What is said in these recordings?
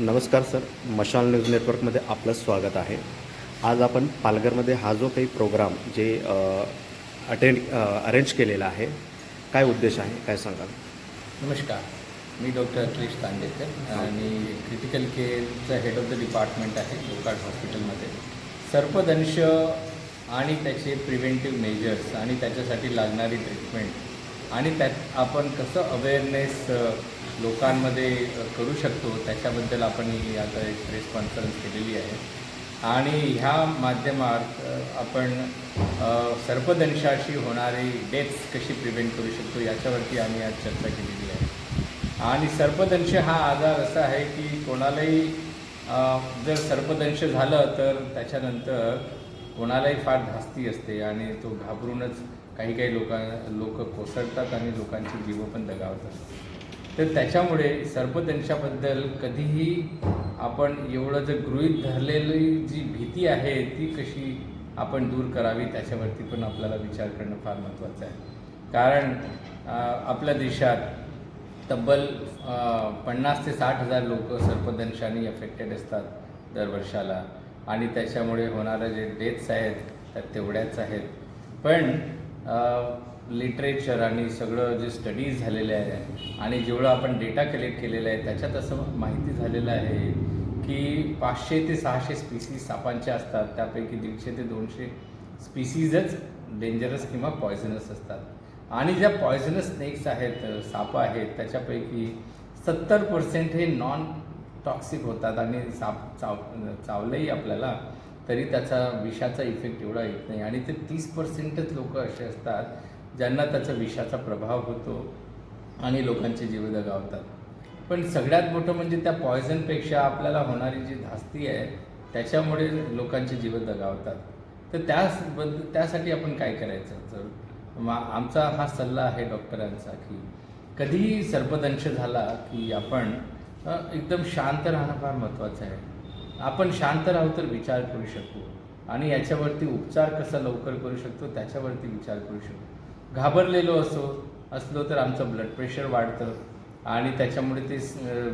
नमस्कार सर मशाल न्यूज नेटवर्कमध्ये आपलं स्वागत आहे. आज आपण पालघरमध्ये हा जो काही प्रोग्राम जे अटेंड अरेंज केलेला आहे काय उद्देश आहे काय सांगाल? नमस्कार मी डॉक्टर अखिलेश तांडेकर आणि क्रिटिकल केअरचं हेड ऑफ द डिपार्टमेंट आहे लोकार्ड हॉस्पिटलमध्ये सर्पदंश आणि त्याचे प्रिव्हेंटिव्ह मेजर्स आणि त्याच्यासाठी लागणारी ट्रीटमेंट आणि त्यात आपण कसं अवेअरनेस लोकांमध्ये करू शकतो. त्याच्याबद्दल आपण ही आता एक प्रेस कॉन्फरन्स केलेली आहे. आणि ह्या माध्यमात आपण सर्पदंशाशी होणारी डेथ्स कशी प्रिव्हेंट करू शकतो याच्यावरती आम्ही आज चर्चा केलेली आहे. आणि सर्पदंश हा आजार असा आहे की कोणालाही जर सर्पदंश झालं तर त्याच्यानंतर कोणालाही फार धास्ती असते आणि तो घाबरूनच काही काही लोकां लोक कोसळतात आणि लोकांची जीव पण दगावतात. तर त्याच्यामुळे सर्पदंशाबद्दल कधीही आपण एवढं जर गृहीत धरलेली जी भीती आहे ती कशी आपण दूर करावी त्याच्यावरती पण आपल्याला विचार करणं फार महत्त्वाचं आहे. कारण आपल्या देशात तब्बल पन्नास ते साठ हजार लोक सर्पदंशाने अफेक्टेड असतात दरवर्षाला. आणि त्याच्यामुळे होणारे जे डेथ्स आहेत त्या तेवढ्याच आहेत. पण लिटरेचर आणि सगळं जे स्टडीज झालेले आहे आणि जेवढं आपण डेटा कलेक्ट केलेला आहे त्याच्यात असं माहिती झालेलं आहे की पाचशे ते सहाशे स्पीसीज सापांच्या असतात. त्यापैकी दीडशे ते दोनशे स्पीसीजच डेंजरस किंवा पॉयझनस असतात. आणि ज्या पॉयझनस स्नेक्स आहेत साप आहेत त्याच्यापैकी सत्तर पर्सेंट हे नॉन टॉक्सिक होतात आणि साप चाव चावलंही आपल्याला तरी त्याचा विषाचा इफेक्ट एवढा येत नाही. आणि ते तीस पर्सेंटच लोक असे असतात ज्यांना त्याचा विषाचा प्रभाव होतो आणि लोकांचे जीव दगावतात पण सगळ्यात मोठं म्हणजे त्या पॉयझनपेक्षा आपल्याला होणारी जी धास्ती आहे त्याच्यामुळे लोकांचे जीव दगावतात तर त्याबद्दल त्यासाठी आपण काय करायचं? तर मा आमचा हा सल्ला आहे डॉक्टरांचा की कधीही सर्पदंश झाला की आपण एकदम शांत राहणं फार महत्त्वाचं आहे. आपण शांत राहू तर विचार करू शकू. आणि याच्यावरती उपचार कसा लवकर करू शकतो त्याच्यावरती विचार करू शकतो घाबरलेलो असो असलो तर आमचं ब्लड प्रेशर वाढतं. आणि त्याच्यामुळे ते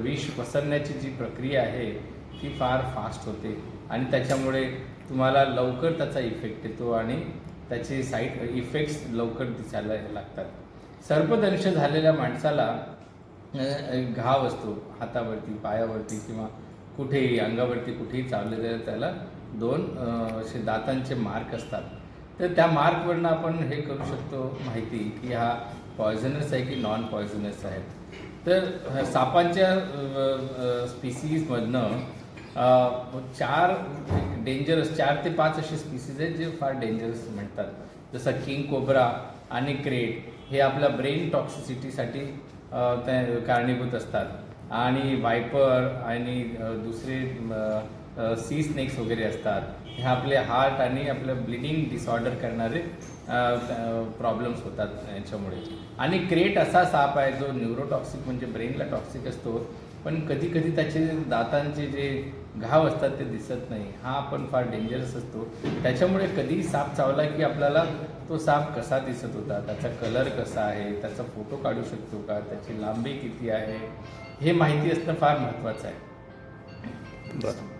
विष पसरण्याची जी प्रक्रिया आहे ती फार फास्ट होते. आणि त्याच्यामुळे तुम्हाला लवकर त्याचा इफेक्ट येतो आणि त्याचे साईड इफेक्ट्स लवकर दिसायला लागतात. सर्पदंश झालेल्या माणसाला घाव असतो हातावरती पायावरती किंवा कुठेही अंगावरती कुठेही चावले तर त्याला दोन असे दातांचे मार्क असतात. तर त्या मार्कवरनं आपण हे करू शकतो माहिती की हा पॉयझनस आहे की नॉन पॉयझनस आहे तर सापांच्या स्पीसीजमधनं चार डेंजरस चार ते पाच असे स्पीसीज आहेत जे फार डेंजरस म्हणतात. जसं किंग कोब्रा आणि क्रेट हे आपल्या ब्रेन टॉक्सिसिटीसाठी कारणीभूत असतात. आणि वायपर आणि दुसरे सी स्नेक्स वगैरे असतात. हे आपले हार्ट आणि आपलं ब्लिडिंग डिसऑर्डर करणारे प्रॉब्लेम्स होतात याच्यामुळे. आणि क्रेट असा साप आहे जो न्यूरोटॉक्सिक म्हणजे ब्रेनला टॉक्सिक असतो पण कधी कधी त्याचे दातांचे जे घाव असतात ते दिसत नाही. हा पण फार डेंजरस असतो. त्याच्यामुळे कधी साप चावला की आपल्याला तो साप कसा दिसत होता त्याचा कलर कसा आहे त्याचा फोटो काढू शकतो का त्याची लांबी किती आहे हे माहिती असणं फार महत्त्वाचं आहे. बरं.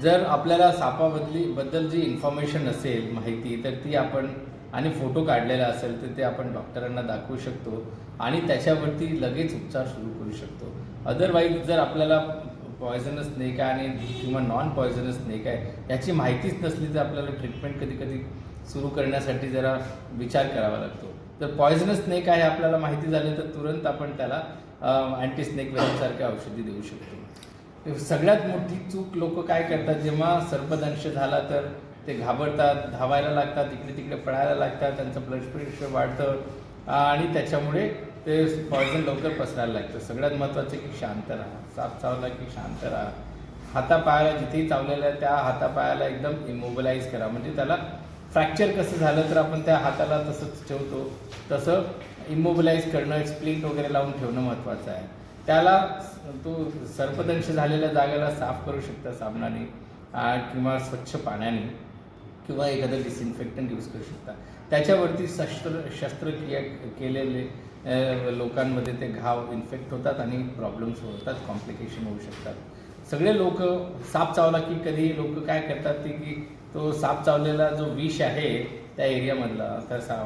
जर आपल्याला सापाबदली बद्दल जी इन्फॉर्मेशन असेल माहिती तर ती आपण आणि फोटो काढलेला असेल तर ते आपण डॉक्टरांना दाखवू शकतो आणि त्याच्यावरती लगेच उपचार सुरू करू शकतो. अदरवाईज जर आपल्याला पॉयझनस स्नेक आहे आणि किंवा नॉन पॉयझनस स्नेक आहे याची माहितीच नसली तर आपल्याला ट्रीटमेंट कधी कधी सुरू करण्यासाठी जरा विचार करावा लागतो. तर पॉयझनस स्नेक आहे आपल्याला माहिती झाली तर तुरंत आपण त्याला अँटी स्नेक सारख्या औषधी देऊ शकतो. सगळ्यात मोठी चूक लोक काय करतात जेव्हा सर्पदंश झाला तर ते घाबरतात धावायला लागतात इकडे तिकडे पळायला लागतात त्यांचं ब्लड प्रेशर वाढतं आणि त्याच्यामुळे ते पॉयझन लवकर पसरायला लागतं. सगळ्यात महत्त्वाचं की शांत राहा साप चावला की शांत राहा. हातापायाला जिथेही चावलेलं आहे त्या हातापायाला एकदम इमोबलाइज करा. म्हणजे त्याला फ्रॅक्चर कसं झालं तर आपण त्या हाताला तसंच ठेवतो. तसं इमोबलाइज करणं स्प्लिंट वगैरे लावून ठेवणं महत्त्वाचं आहे. त्याला तो सर्पदंश झालेल्या जागेला साफ करू शकता साबणाने किंवा स्वच्छ पाण्याने किंवा एखादं डिसइन्फेक्टंट यूज करू शकता. त्याच्यावरती शस्त्र शस्त्रक्रिया केलेले लोकांमध्ये ते घाव इन्फेक्ट होतात आणि प्रॉब्लेम्स होतात कॉम्प्लिकेशन होऊ शकतात. सगळे लोक साप चावला की कधी लोक काय करतात ते की तो साप चावलेला जो विष आहे त्या एरियामधला त्या सा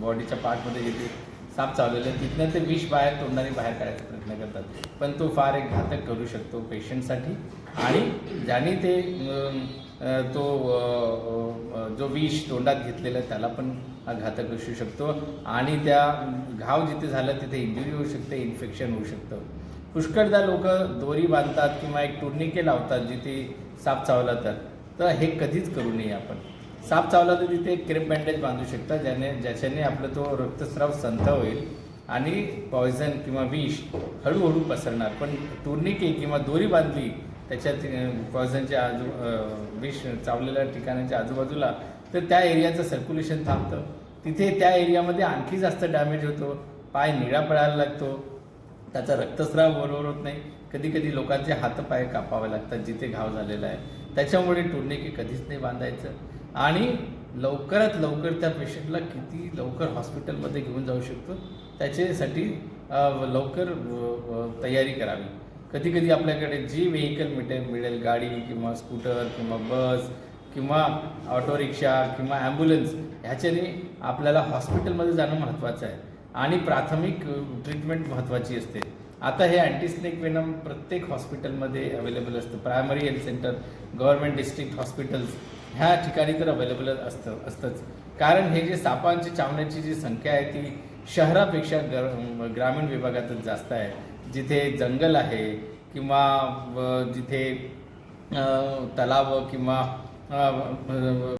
बॉडीच्या पार्टमध्ये येते. साप चावलेले तिथनं ते विष बाहेर तोंडाने बाहेर काढायचा प्रयत्न करतात. पण तो फार एक घातक करू शकतो पेशंटसाठी. आणि ज्याने ते तो जो विष तोंडात घेतलेला आहे त्याला पण हा घातक असू शकतो. आणि त्या घाव जिथे झालं तिथे इंजुरी होऊ शकते इन्फेक्शन होऊ शकतं. पुष्कळदा लोक दोरी बांधतात किंवा एक टुर्निके लावतात जिथे साप चावला तर हे कधीच करू नये आपण. साप चावला तर तिथे एक क्रेप बँडेज बांधू शकता ज्याने ज्याच्याने आपलं तो रक्तस्राव संथ होईल आणि पॉयझन किंवा विष हळूहळू पसरणार. पण टुर्निके किंवा दोरी बांधली त्याच्यात पॉयझनच्या आजू विष चावलेल्या ठिकाणाच्या आजूबाजूला तर त्या एरियाचं सर्क्युलेशन थांबतं. तिथे त्या एरियामध्ये आणखी जास्त डॅमेज होतो. पाय निळा पडायला लागतो. त्याचा रक्तस्राव बरोबर होत नाही. कधी कधी लोकांचे हातपाय कापावे लागतात जिथे घाव झालेला आहे. त्याच्यामुळे टुर्निके कधीच नाही बांधायचं. आणि लवकरात लवकर त्या पेशंटला किती लवकर हॉस्पिटलमध्ये घेऊन जाऊ शकतो त्याच्यासाठी लवकर तयारी करावी. कधी कधी आपल्याकडे जी व्हेकल मिटेल मिळेल गाडी किंवा स्कूटर किंवा बस किंवा ऑटो रिक्षा किंवा ॲम्ब्युलन्स ह्याच्याने आपल्याला हॉस्पिटलमध्ये जाणं महत्त्वाचं आहे. आणि प्राथमिक ट्रीटमेंट महत्त्वाची असते. आता हे अँटीस्नेक वेनम प्रत्येक हॉस्पिटलमध्ये अवेलेबल असतं. Primary health centre government district hospitals ह्या ठिकाणी तर अवेलेबल असतं असतंच. कारण हे जे सापांची चावण्याची जी संख्या आहे ती शहरापेक्षा ग ग्रामीण विभागातच जास्त आहे. जिथे जंगल आहे किंवा जिथे तलाव किंवा